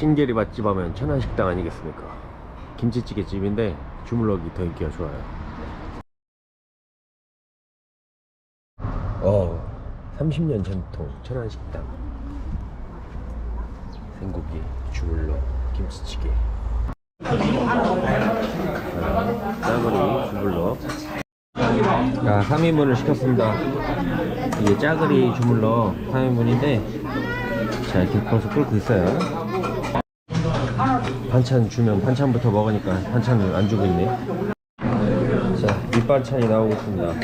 신계리 맛집 하면 천안식당 아니겠습니까? 김치찌개 집인데 주물럭이 더 인기가 좋아요. 어, 30년 전통 천안식당. 생고기, 주물럭, 김치찌개. 짜글이, 주물럭. 자, 3인분을 시켰습니다. 이게 짜글이 주물럭 3인분인데 자 이렇게 벌써 끓고 있어요 반찬 주면 반찬부터 먹으니까 반찬을 안 주고 있네. 자 밑반찬이 나오고 있습니다.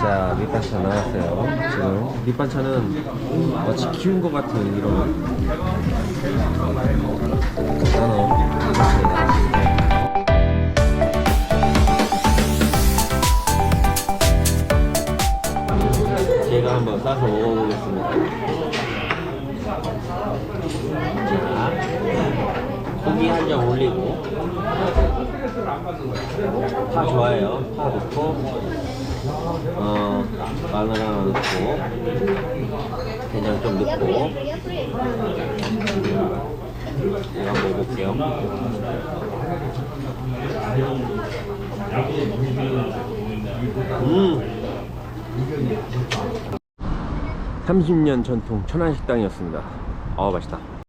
자 밑반찬 나왔어요. 지금 밑반찬은 마치 키운 것 같은 이런 제가 한번 싸서 먹어보겠습니다. 자, 고기 한 점 올리고, 파 좋아해요. 파 넣고, 어, 마늘 하나 넣고, 된장 좀 넣고, 이거 먹어볼게요. 30년 전통 천안식당이었습니다. 아 맛있다.